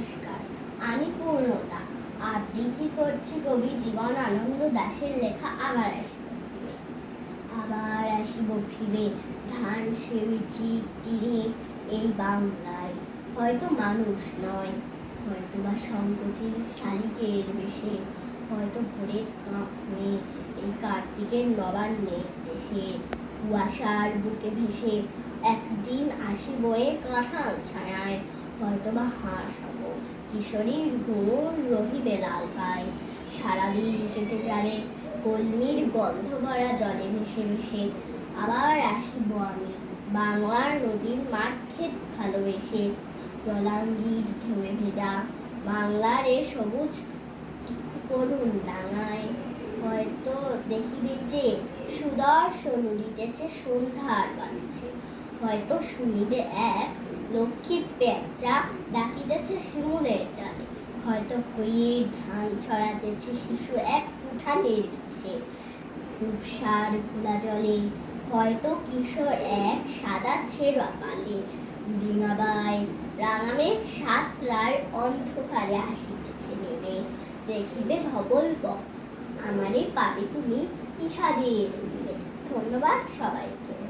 নমস্কার। আমি পূর্ণতা। আবৃত্তি করছি কবি জীবন আনন্দ দাশের লেখা আবার আসব ফিরে। আবার আসব ফিরে, ধান সেবিচি তীরে, এই বাংলায়। হয়তো মানুষ নয়, হয়তো বা সংকোচের শালিকের বেশে, হয়তো ভোরের কাঁপে এই কার্তিকের নবান্নে দেশে কুয়াশার বুকে ভেসে, একদিন আসি বয়ে কাঁঠাল ছায়ায় হয়তো বা হাঁস হব। কিশোরীর ঘুমুর রহিবে লাল পায়। সারাদিন কেটে যাবে, কলমির গন্ধ ভরা জলে ভেসে ভেসে আবার আসিব আমি, বাংলার নদীর মাঠ ক্ষেত ভালোবেসে। জলাঙ্গির ঢেউয়ে ভেজা বাংলার এ সবুজ করুণ ডাঙায়। হয়তো দেখিবে যে সুদর্শন উড়িতেছে সন্ধ্যার বাতাসে হয়তো শুনিবে এক লক্ষ্মী পেঁচা ডাকিতেছে শিমুলের ডালে হয়তো হয়ে ধান ছড়াতেছে শিশু এক উঠানের ঘাসে রূপসার খোলা জলে হয়তো কিশোর এক সাদা ছেঁড়া পালে। ডিঙাবাই রাঙামেঘ সাত রায় অন্ধকারে আসিতেছে নেমে। দেখিবে ধবল বক। আমারে পাবে তুমি ইহাদের ধন্যবাদ সবাইকে।